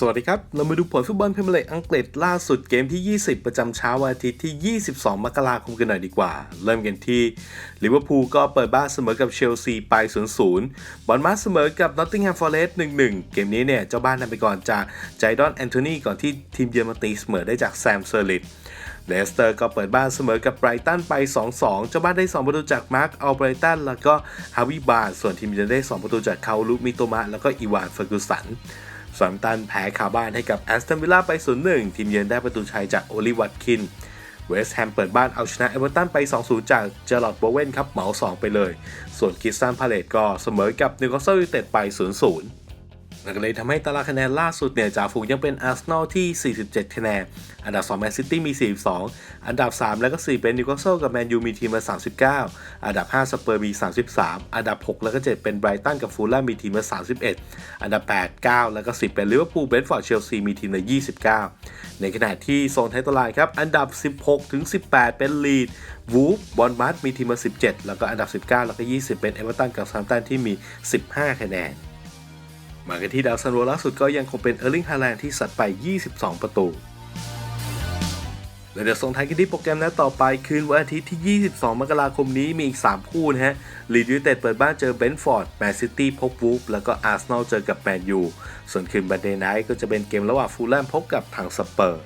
สวัสดีครับ เรามาดูผลฟุตบอลพรีเมียร์ลีกอังกฤษล่าสุดเกมที่ 20 ประจำเช้าวันอาทิตย์ที่ 22 มกราคมกันหน่อยดีกว่า เริ่มกันที่ลิเวอร์พูลก็เปิดบ้านเสมอกับเชลซีไป 0-0 บอลมาสเสมอกับนอตติงแฮมฟอร์เรสต์1-1 เกมนี้เนี่ย เจ้าบ้านนำไปก่อนจากไจดอนแอนโทนีก่อนที่ทีมเยือนมาตีเสมอได้จากแซมเซอร์ลิตเลสเตอร์ก็เปิดบ้านเสมอกับไบรตันไป 2-2 เจ้าบ้านได้ 2 ประตูจากมาร์คอัลไบรตันแล้วก็ฮาวิบาร์ส่วนทีมเยือนได้ 2 ประตูจากคาลุมิโตมะแล้วก็อีวานเฟอร์กูสัน สันตันแพ้คาบ้านให้กับแอสตันวิลล่าไป 0-1 ทีมเยือนได้ประตูชัยจากโอลิวัตคิน เวสต์แฮมเปิดบ้านเอาชนะเอเวอร์ตันไป 2-0 จากเจอร์ลอดโบเวนครับเหมา 2 ไปเลย ส่วนคิสตันพาเลตก็เสมอกับนิวคาสเซิลยูไนเต็ดไป 0-0 นั่นก็เลยทำให้ตารางคะแนนล่าสุดเนี่ยจ่าฝูงยังเป็นอาร์เซนอลที่ 47 คะแนน อันดับ2แมนซิตี้มี 42 อันดับ 3 แล้วก็ 4 เป็นนิวคาสเซิลกับแมนยูมีทีมละ39 อันดับ 5 สเปอร์มี 33 อันดับ 6 แล้วก็ 7 เป็นไบรตันกับฟูลแลมมีทีมละ31 อันดับ 8 9 แล้วก็ 10 เป็นลิเวอร์พูลเบนฟอร์ดเชลซีมีทีมละ29 ในขณะที่โซนท้ายตารางครับ อันดับ 16 ถึง 18 เป็นลีดวูฟบอลมัสมีทีมละ17 แล้วก็อันดับ 19 แล้วก็ 20 เป็นเอเวอร์ตันกับซามตันที่มี 15 คะแนน มากันที่ดาวซันโวล่าสุดก็ยังคงเป็นเออร์ลิงฮาแลนด์ที่สัดไป 22 ประตูและเดี๋ยวส่งท้ายกันที่โปรแกรมนัดต่อไป คืนวันอาทิตย์ที่ 22 มกราคมนี้มีอีก 3 คู่นะฮะลีดยูไนเต็ดเปิดบ้านเจอเบนฟอร์ด แมนซิตี้พบวูฟแล้วก็อาร์เซนอลเจอกับแมนยู ส่วนคืนบันเดย์ไนท์ก็จะเป็นเกมระหว่างฟูลแลมพบกับทางสเปอร์